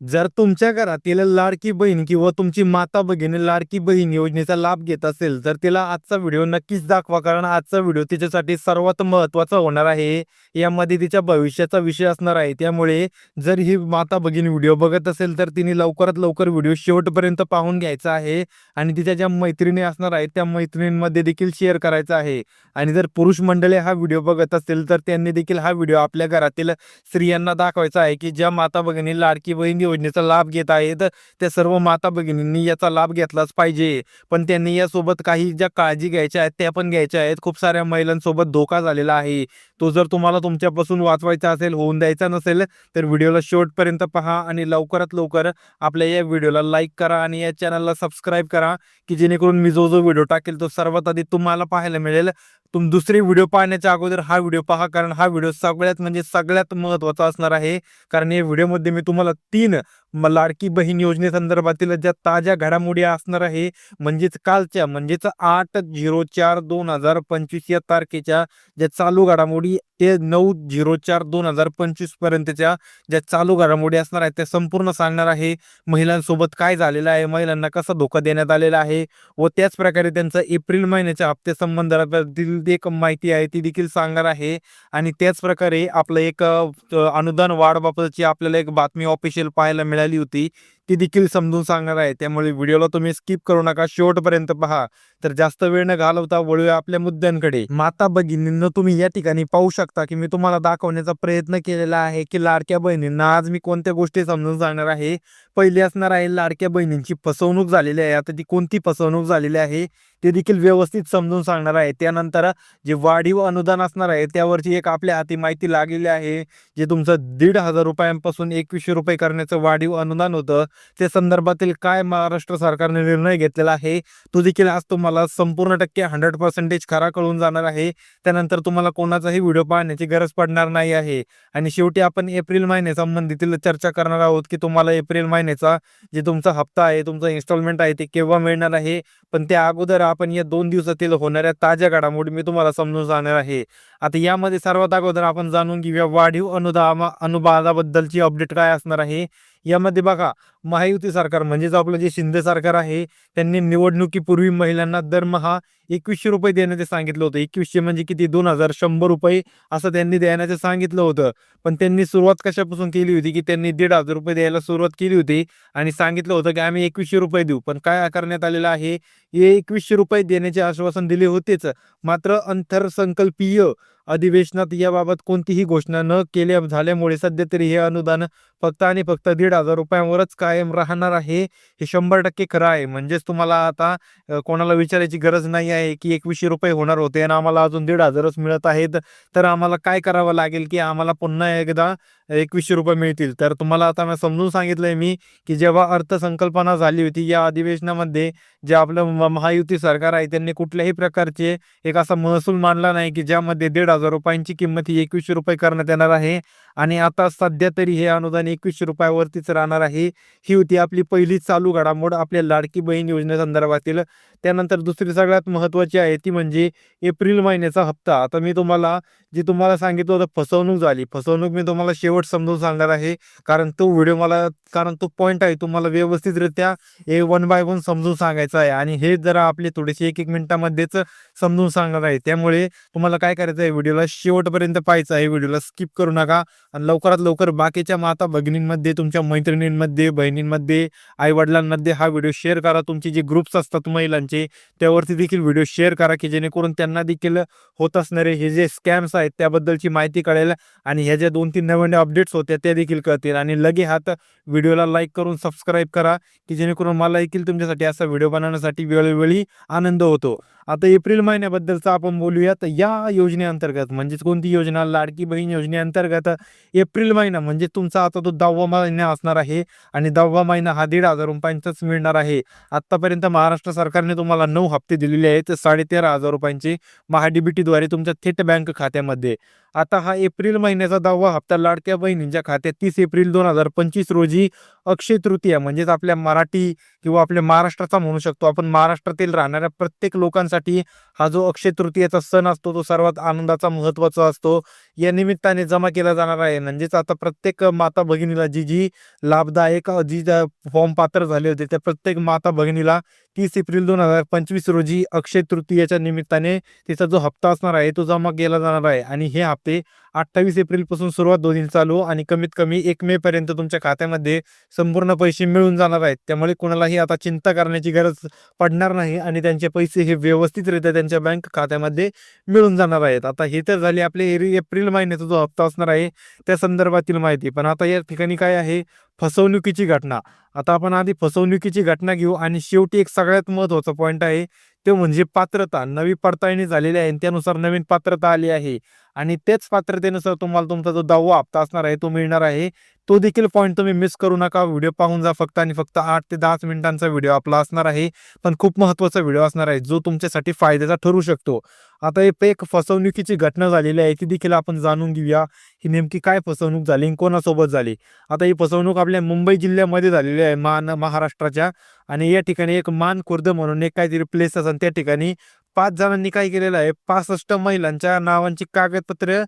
जर तुमच्या घरातील लाडकी बहीण किंवा तुमची माता भगिनी लाडकी बहीण योजनेचा लाभ घेत असेल तर तिला आजचा व्हिडिओ नक्कीच दाखवा कारण आजचा व्हिडिओ तिच्यासाठी सर्वात महत्त्वाचा होणार आहे. यामध्ये तिच्या भविष्याचा विषय असणार आहे. त्यामुळे जर ही माता भगिनी व्हिडिओ बघत असेल तर तिने लवकरात लवकर व्हिडिओ शेवटपर्यंत पाहून घ्यायचा आहे आणि तिच्या ज्या मैत्रिणी असणार आहेत त्या मैत्रिणींमध्ये देखील शेअर करायचा आहे. आणि जर पुरुष मंडळी हा व्हिडिओ बघत असेल तर त्यांनी देखील हा व्हिडिओ आपल्या घरातील स्त्रियांना दाखवायचा आहे की ज्या माता भगिनी लाडकी बहीण योजनेचा लाभ घेत आहेत त्या सर्व माता भगिनींनी याचा लाभ घेतलाच पाहिजे. पण त्यांनी यासोबत काही ज्या काळजी घ्यायच्या आहेत त्या पण घ्यायच्या आहेत. खूप साऱ्या महिलांसोबत धोका झालेला आहे. तो जर तुम्हाला तुमच्यापासून वाचवायचा असेल होऊन द्यायचा नसेल तर व्हिडिओला शेवटपर्यंत पहा आणि लवकरात लवकर आपल्या या व्हिडिओला लाईक करा आणि या चॅनलला सबस्क्राईब करा की जेणेकरून मी जो जो व्हिडिओ टाकेल तो सर्वात आधी तुम्हाला पाहायला मिळेल. तुम दुसरी व्हिडिओ पाहण्याच्या अगोदर हा व्हिडिओ पहा कारण हा व्हिडिओ सगळ्यात म्हणजे सगळ्यात महत्त्वाचा असणार आहे. कारण या व्हिडिओमध्ये मी तुम्हाला तीन लाडकी बहीण योजनेसंदर्भातील ज्या ताज्या घडामोडी असणार आहे म्हणजेच कालच्या म्हणजेच आठ झिरो चार दोन हजार पंचवीस या तारखेच्या ज्या चालू घडामोडी ते नऊ झिरो चार दोन हजार पंचवीस पर्यंतच्या ज्या चालू घडामोडी असणार आहेत त्या संपूर्ण सांगणार आहे महिलांसोबत काय झालेलं आहे महिलांना कसा धोका देण्यात आलेला आहे व त्याच प्रकारे त्यांचा एप्रिल महिन्याच्या हप्ते संबंधातील एक माहिती आहे ती देखील सांगणार आहे आणि त्याच प्रकारे आपलं एक अनुदान वाढबाबतची आपल्याला एक बातमी ऑफिशियल पाहायला मिळाली होती ती देखील समजून सांगणार आहे. त्यामुळे व्हिडिओला तुम्ही स्किप करू नका. शेवटपर्यंत पहा. तर जास्त वेळ न घालवता वळूया आपल्या मुद्द्यांकडे. माता भगिनींना तुम्ही या ठिकाणी पाहू शकता की मी तुम्हाला दाखवण्याचा प्रयत्न केलेला आहे की लाडक्या बहिणींना आज मी कोणत्या गोष्टी समजून सांगणार आहे? पहिली असणार आहे लाडक्या बहिणींची फसवणूक झालेली आहे. आता ती कोणती फसवणूक झालेली आहे? ते देखील व्यवस्थित समजून सांगणार आहे. त्यानंतर जे वाढीव अनुदान असणार आहे त्यावरची एक आपल्या हाती माहिती लागलेली आहे जे तुमचं दीड हजार रुपयांपासून एकवीसशे रुपये करण्याचं वाढीव अनुदान होतं. ते संदर्भातील काय महाराष्ट्र सरकारने निर्णय घेतलेला आहे तो देखील आज तुम्हाला संपूर्ण टक्के हंड्रेड पर्सेंटेज खरा कळून जाणार आहे. त्यानंतर तुम्हाला कोणाचाही व्हिडिओ पाहण्याची गरज पडणार नाही आहे. आणि शेवटी आपण एप्रिल महिन्यासंबंधीतील चर्चा करणार आहोत की तुम्हाला एप्रिल महिन्याचा जे तुमचा हप्ता आहे तुमचा इन्स्टॉलमेंट आहे ते केव्हा मिळणार आहे? पण त्या अगोदर आपण या दोन दिवसातील होणाऱ्या ताज्या घडामोडी मी तुम्हाला समजून जाणार आहे. आता यामध्ये सर्वात अगोदर आपण जाणून घेऊया वाढीव अनुदान अनुदानाबद्दलची अपडेट काय असणार आहे. यामध्ये बघा महायुती सरकार म्हणजेच आपलं जे शिंदे सरकार आहे त्यांनी निवडणुकीपूर्वी महिलांना दरमहा एकवीसशे रुपये देण्याचे सांगितलं होतं. एकवीसशे म्हणजे किती? दोन हजार शंभर रुपये असं त्यांनी देण्याचं सांगितलं होतं. पण त्यांनी सुरुवात कशापासून केली होती की त्यांनी दीड हजार रुपये द्यायला सुरुवात केली होती आणि सांगितलं होतं की आम्ही एकवीसशे रुपये देऊ. पण काय करण्यात आलेलं आहे? हे एकवीसशे रुपये देण्याचे आश्वासन दिले होतेच. मात्र अंतरसंकल्पीय अधिवेशनात याबाबत कोणतीही घोषणा न केल्या झाल्यामुळे सध्या तरी हे अनुदान फक्त आणि फक्त दीड हजार रुपयांवरच कायम राहणार आहे हे शंभर टक्के खरं आहे. म्हणजेच तुम्हाला आता कोणाला विचारायची गरज नाही आहे की एकवीसशे रुपये होणार होते आणि आम्हाला अजून दीड हजारच मिळत आहेत तर आम्हाला काय करावं लागेल की आम्हाला पुन्हा एकदा एकवीसशे रुपये मिळतील? तर तुम्हाला आता मी समजून सांगितलंय मी की जेव्हा अर्थसंकल्पना झाली होती या अधिवेशनामध्ये जे आपलं म- महायुती सरकार आहे त्यांनी कुठल्याही प्रकारचे एक असा महसूल मानला नाही की ज्यामध्ये दीड हजार रुपयांची किंमत ही एकवीसशे रुपये करण्यात येणार आहे. आणि आता सध्या तरी हे अनुदान एकवीसशे रुपयावरतीच राहणार आहे. ही होती आपली पहिली चालू घडामोड आपल्या लाडकी बहीण योजनेसंदर्भातील त्यानंतर दुसरी सगळ्यात महत्त्वाची आहे ती म्हणजे एप्रिल महिन्याचा हप्ता. आता मी तुम्हाला जे तुम्हाला सांगितलं होतं फसवणूक झाली. फसवणूक मी तुम्हाला शेवट समजून सांगणार आहे. कारण तो व्हिडिओ मला कारण तो पॉईंट आहे तुम्हाला व्यवस्थितरित्या हे वन बाय वन समजून सांगायचं आहे. आणि हे जरा आपले थोडेसे एक एक मिनिटामध्येच समजून सांगणार आहे. त्यामुळे तुम्हाला काय करायचं आहे व्हिडिओला शेवटपर्यंत पाहायचं आहे. व्हिडिओला स्किप करू नका. आणि लवकरात लवकर बाकीच्या माता भगिनींमध्ये तुमच्या मैत्रिणींमध्ये बहिणींमध्ये आईवडिलांमध्ये हा व्हिडिओ शेअर करा. तुमचे जे ग्रुप्स असतात महिलांचे त्यावरती देखील व्हिडिओ शेअर करा की जेणेकरून त्यांना देखील होत असणारे हे जे स्कॅम्स आहेत त्याबद्दलची माहिती कळेल आणि ह्या ज्या दोन तीन नवीन अपडेट्स होत्या त्या देखील कळतील. आणि लगे हात व्हिडिओला लाईक करून सबस्क्राईब करा की जेणेकरून मला देखील तुमच्यासाठी असा व्हिडिओ बनवण्यासाठी वेळोवेळी आनंद होतो. आता एप्रिल महिन्याबद्दलचा आपण बोलूया तर या योजनेअंतर्गत म्हणजेच कोणती योजना? लाडकी बहीण योजनेअंतर्गत एप्रिल महिना म्हणजे तुमचा आता तो दहावा महिना असणार आहे आणि दहावा महिना हा दीड हजार रुपयांचाच मिळणार आहे. आतापर्यंत महाराष्ट्र सरकारने तुम्हाला नऊ हप्ते दिलेले आहेत साडेतेरा हजार रुपयांचे महाडीबीटीद्वारे तुमच्या थेट बँक खात्यामध्ये. आता हा एप्रिल महिन्याचा दहावा हप्ता लाडक्या बहिणींच्या खात्यात तीस एप्रिल दोन हजार पंचवीस रोजी अक्षय तृतीया म्हणजेच आपल्या मराठी किंवा आपल्या महाराष्ट्राचा म्हणू शकतो आपण महाराष्ट्रातील राहणाऱ्या प्रत्येक लोकांसाठी हा जो अक्षय तृतीयाचा सण असतो तो सर्वात आनंदाचा महत्त्वाचा असतो. या निमित्ताने जमा केला जाणार आहे. म्हणजेच आता प्रत्येक माता भगिनीला जी जी लाभदायक जी फॉर्म पात्र झाले होते त्या प्रत्येक माता भगिनीला तीस एप्रिल दोन हजार पंचवीस रोजी अक्षय तृतीयेच्या निमित्ताने तिचा जो हप्ता असणार आहे तो जमा केला जाणार आहे. आणि हे हप्ते अठ्ठावीस एप्रिलपासून सुरुवात सुरुवात होईल चालू आणि कमीत कमी एक मे पर्यंत तुमच्या खात्यामध्ये संपूर्ण पैसे मिळून जाणार आहेत. त्यामुळे कोणालाही आता चिंता करण्याची गरज पडणार नाही आणि त्यांचे पैसे हे व्यवस्थितरित्या त्यांच्या बँक खात्यामध्ये मिळून जाणार आहेत. आता हे तर झाले आपले एप्रिल पुढील महिन्याचा जो हप्ता असणार आहे त्या संदर्भातील माहिती. पण आता या ठिकाणी काय आहे? फसवणुकीची घटना. आता आपण आधी फसवणुकीची घटना घेऊ आणि शेवटी एक सगळ्यात महत्त्वाचा पॉईंट आहे ते म्हणजे पात्रता. नवी पडताळणी झालेली आहे आणि त्यानुसार नवीन पात्रता आली आहे. आणि तेच पात्रतेनुसार तुम्हाला तुमचा जो दहावा हप्ता असणार आहे तो मिळणार आहे. तो देखील पॉईंट तुम्ही मिस करू नका. व्हिडिओ पाहून जा. फक्त आणि फक्त आठ ते दहाच मिनिटांचा व्हिडिओ आपला असणार आहे. पण खूप महत्त्वाचा व्हिडिओ असणार आहे जो तुमच्यासाठी फायद्याचा ठरू शकतो. आता एक फसवणुकीची घटना झालेली आहे ती देखील आपण जाणून घेऊया. ही नेमकी काय फसवणूक झाली आणि कोणासोबत झाली? आता ही फसवणूक आपल्या मुंबई जिल्ह्यामध्ये झालेली आहे मान महाराष्ट्राच्या. आणि या ठिकाणी एक मान खुर्द म्हणून एक काहीतरी प्लेस असेल त्या ठिकाणी पाच जणांनी काय केलेलं आहे? पासष्ट महिलांच्या नावांची कागदपत्र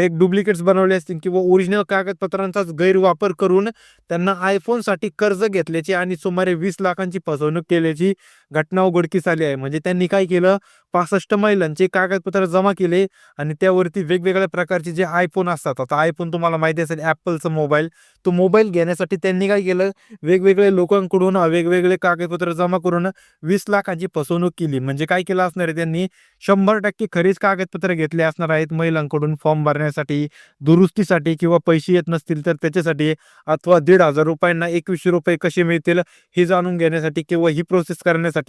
एक डुप्लिकेट्स बनवले असतील किंवा ओरिजिनल कागदपत्रांचाच गैरवापर करून त्यांना आयफोनसाठी कर्ज घेतल्याची आणि सुमारे वीस लाखांची फसवणूक केल्याची घटना उघडकीस आली आहे. म्हणजे त्यांनी काय केलं? पासष्ट महिलांचे कागदपत्र जमा केले आणि त्यावरती वेगवेगळ्या प्रकारचे जे आयफोन असतात. आता आयफोन तुम्हाला माहिती असेल ॲपलचा मोबाईल तो मोबाईल घेण्यासाठी त्यांनी काय केलं? वेगवेगळे लोकांकडून वेगवेगळे कागदपत्र जमा करून वीस लाखांची फसवणूक केली. म्हणजे काय केलं असणार आहे त्यांनी? शंभर टक्के खरीच कागदपत्र घेतले असणार आहेत महिलांकडून फॉर्म भरण्यासाठी दुरुस्तीसाठी किंवा पैसे येत नसतील तर त्याच्यासाठी अथवा दीड हजार रुपयांना एकवीसशे रुपये कसे मिळतील हे जाणून घेण्यासाठी किंवा ही प्रोसेस करण्यासाठी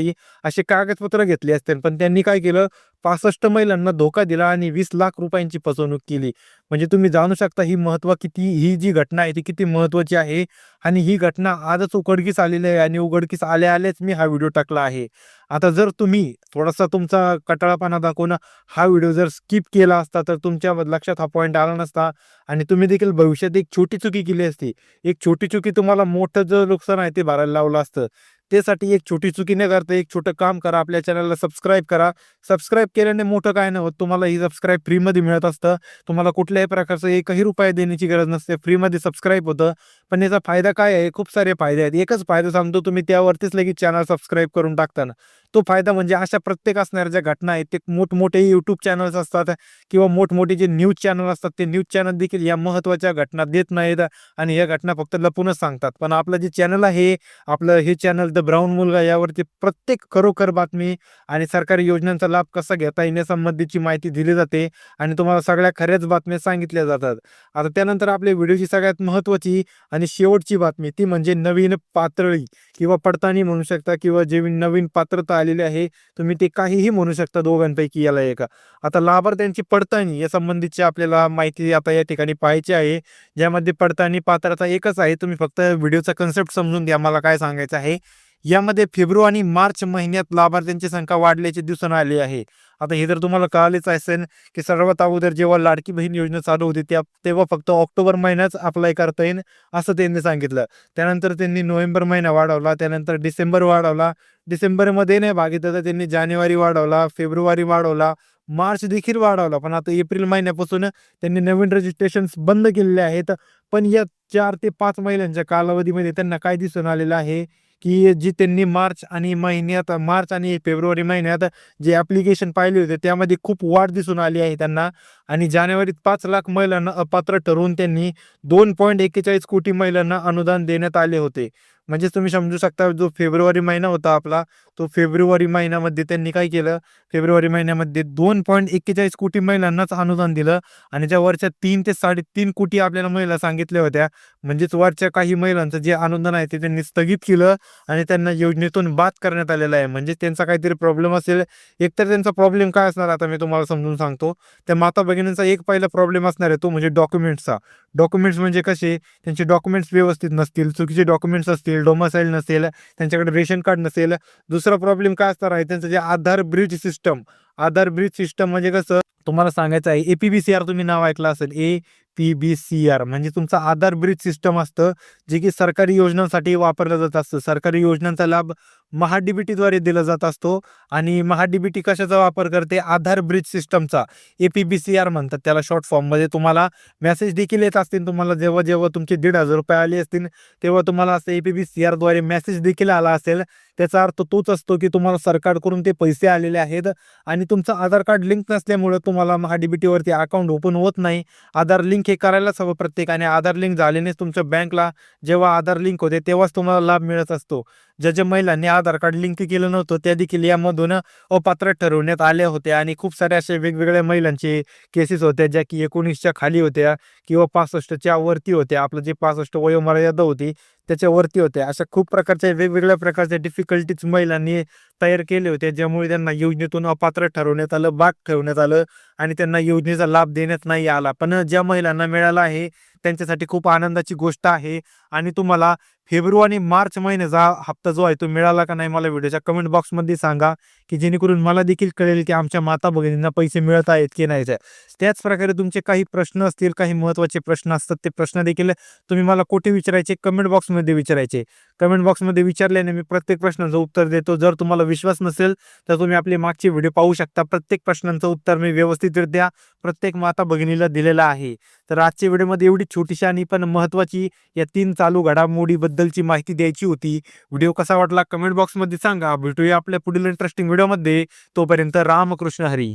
असे कागदपत्र घेतले असते. पण त्यांनी काय केलं? पासष्ट महिलांना धोका दिला आणि वीस लाख रुपयांची फसवणूक केली. म्हणजे तुम्ही जाणू शकता ही महत्त्व किती ही जी घटना आहे ती किती महत्वाची आहे आणि ही घटना आजच उघडकीस आलेली आहे आणि उघडकीस आल्या आल्याच मी हा व्हिडिओ टाकला आहे. आता जर तुम्ही थोडासा तुमचा कटाळापणा दाखवून हा व्हिडिओ जर स्किप केला असता तर तुमच्या लक्षात हा पॉईंट आला नसता आणि तुम्ही देखील भविष्यात एक छोटी चुकी केली असती. एक छोटी चुकी तुम्हाला मोठं जे नुकसान आहे ते भरायला लावलं असतं. त्यासाठी एक छोटी चुकी न करता एक छोटं काम करा आपल्या चॅनलला सबस्क्राईब करा. सबस्क्राईब केल्याने मोठं काय नाही होत तुम्हाला ही सबस्क्राईब फ्रीमध्ये मिळत असतं. तुम्हाला कुठल्याही प्रकारचं एकही रुपये देण्याची गरज नसते फ्रीमध्ये सबस्क्राईब होतं. पण याचा फायदा काय आहे? खूप सारे फायदे आहेत. एकच फायदा सांगतो तुम्ही त्यावरतीच लगेच चॅनल सबस्क्राईब करून टाकताना. तो फायदा म्हणजे अशा प्रत्येक असणाऱ्या ज्या घटना आहेत ते मोठमोठे यूट्यूब चॅनल्स असतात किंवा मोठमोठे जे न्यूज चॅनल असतात ते न्यूज चॅनल देखील या महत्त्वाच्या घटना देत नाहीत आणि या घटना फक्त लपूनच सांगतात. पण आपलं जे चॅनल आहे आपलं हे चॅनल द ब्राऊन मुलगा यावरती प्रत्येक खरोखर बातमी आणि सरकारी योजनांचा लाभ कसा घेता येण्यासंबंधीची माहिती दिली जाते आणि तुम्हाला सगळ्या खऱ्याच बातम्या सांगितल्या जातात. आता त्यानंतर आपल्या व्हिडिओची सगळ्यात महत्त्वाची आणि शेवटची बातमी ती म्हणजे नवीन पातळी किंवा पडताळणी म्हणू शकता किंवा जे नवीन पात्रता आलेली आहे तुम्ही ते काहीही म्हणू शकता दोघांपैकी याला एका. आता लाभार्थ्यांची पडताळणी या संबंधीची आपल्याला माहिती आता या ठिकाणी पाहायची आहे. ज्यामध्ये पडताळणी पात्रता एकच आहे तुम्ही फक्त व्हिडिओचा कन्सेप्ट समजून द्या मला काय सांगायचं आहे. यामध्ये फेब्रुवारी मार्च महिन्यात लाभार्थ्यांची संख्या वाढल्याचे दिसून आले आहे. आता हे जर तुम्हाला कळालेच असेल की सर्वात अगोदर जेव्हा लाडकी बहीण योजना चालू होती त्या तेव्हा फक्त ऑक्टोबर महिन्याच अप्लाय करता येईल असं त्यांनी सांगितलं. त्यानंतर त्यांनी नोव्हेंबर महिना वाढवला त्यानंतर डिसेंबर वाढवला. डिसेंबरमध्ये नाही भागितलं तर त्यांनी जानेवारी वाढवला फेब्रुवारी वाढवला मार्च देखील वाढवला. पण आता एप्रिल महिन्यापासून त्यांनी नवीन रजिस्ट्रेशन बंद केलेले आहेत. पण या चार ते पाच महिन्यांच्या कालावधीमध्ये त्यांना काय दिसून आलेलं आहे? की जी त्यांनी मार्च आणि महिन्यात मार्च आणि फेब्रुवारी महिन्यात जे ॲप्लिकेशन पाहिले होते त्यामध्ये खूप वाढ दिसून आली आहे त्यांना. आणि जानेवारीत पाच लाख महिलांना अपात्र ठरवून त्यांनी दोन पॉईंट एक्केचाळीस कोटी महिलांना अनुदान देण्यात आले होते. म्हणजेच तुम्ही समजू शकता जो फेब्रुवारी महिना होता आपला तो फेब्रुवारी महिन्यामध्ये त्यांनी काय केलं? फेब्रुवारी महिन्यामध्ये दोन पॉईंट एक्केचाळीस कोटी महिलांनाच अनुदान दिलं आणि ज्या वरच्या तीन ते साडेतीन कोटी आपल्याला महिला सांगितल्या होत्या म्हणजेच वरच्या काही महिलांचं जे अनुदान आहे ते त्यांनी स्थगित केलं आणि त्यांना योजनेतून बाद करण्यात आलेलं आहे. म्हणजे त्यांचा काहीतरी प्रॉब्लेम असेल एकतर त्यांचा प्रॉब्लेम काय असणार आता मी तुम्हाला समजून सांगतो. त्या माता भगिनींचा एक पहिला प्रॉब्लेम असणार आहे तो म्हणजे डॉक्युमेंट्सचा डॉक्युमेंट्स म्हणजे कसे? त्यांचे डॉक्युमेंट्स व्यवस्थित नसतील चुकीचे डॉक्युमेंट्स असतील नसेल डोमासाईल नसेल त्यांच्याकडे रेशन कार्ड नसेल. दुसरा प्रॉब्लेम काय असणार आहे? त्यांचं जे Aadhaar bridge system Aadhaar bridge system म्हणजे कसं? तुम्हाला सांगायचं आहे A P B C R तुम्ही नाव ऐकलं असेल. A P B C R म्हणजे तुमचं आधार ब्रिज सिस्टम असतं जे की सरकारी योजनांसाठी वापरलं जात असतं. सरकारी योजनांचा लाभ महाडीबीटीद्वारे दिला जात असतो आणि महाडीबीटी कशाचा वापर करते? आधार ब्रिज सिस्टमचा. A P B C R म्हणतात त्याला शॉर्ट फॉर्ममध्ये तुम्हाला मेसेज देखील येत असतील तुम्हाला. जेव्हा जेव्हा तुमचे दीड हजार रुपये आले असतील तेव्हा तुम्हाला असं ए पी बी सी आरद्वारे मेसेज देखील आला असेल. त्याचा अर्थ तोच असतो की तुम्हाला सरकारकडून ते पैसे आलेले आहेत आणि तुमचं आधार कार्ड लिंक नसल्यामुळे तुम्हाला महाडीबीटीवरती अकाउंट ओपन होत नाही. आधार लिंक हे करायलाच हवं प्रत्येकाने. आधार लिंक झाल्यानेच तुमच्या बँकला जेव्हा आधार लिंक होते तेव्हाच तुम्हाला लाभ मिळत असतो. ज्या ज्या महिलांनी आधार कार्ड लिंक केलं नव्हतं त्या देखील यामधून अपात्र ठरवण्यात आल्या होत्या. आणि खूप साऱ्या अशा वेगवेगळ्या महिलांचे केसेस होत्या ज्या की एकोणीसच्या खाली होत्या किंवा पासष्टच्या वरती होत्या. आपलं जे पासष्ट वयोमर्यादा होती त्याच्यावरती होत्या. अशा खूप प्रकारच्या वेगवेगळ्या प्रकारच्या डिफिकल्टीज महिलांनी तयार केले होते ज्यामुळे त्यांना योजनेतून अपात्र ठरवण्यात आलं बाग ठेवण्यात आलं आणि त्यांना योजनेचा लाभ देण्यात नाही आला. पण ज्या महिलांना मिळाला आहे त्यांच्यासाठी खूप आनंदाची गोष्ट आहे. आणि तुम्हाला फेब्रुवारी मार्च महिन्याचा हप्ता जो आहे तो मिळाला का नाही मला व्हिडिओच्या कमेंट बॉक्समध्ये सांगा की जेणेकरून मला देखील कळेल की आमच्या माता भगिनींना पैसे मिळत आहेत की नाही. ते. त्याच प्रकारे तुमचे काही प्रश्न असतील काही महत्त्वाचे प्रश्न असतात ते प्रश्न देखील तुम्ही मला कुठे विचारायचे? कमेंट बॉक्समध्ये विचारायचे. कमेंट बॉक्समध्ये विचारल्याने मी प्रत्येक प्रश्नाचं उत्तर देतो. जर तुम्हाला विश्वास नसेल तर तुम्ही आपले मागचे व्हिडिओ पाहू शकता. प्रत्येक प्रश्नांचं उत्तर मी व्यवस्थितरित्या प्रत्येक माता भगिनीला दिलेलं आहे. तर आजच्या व्हिडिओमध्ये एवढी छोटीशी आणि पण महत्त्वाची या तीन चालू घडामोडीबद्दलची माहिती द्यायची होती. व्हिडिओ कसा वाटला कमेंट बॉक्समध्ये सांगा. भेटूया आपल्या पुढील इंटरेस्टिंग व्हिडिओमध्ये तोपर्यंत रामकृष्ण हरी.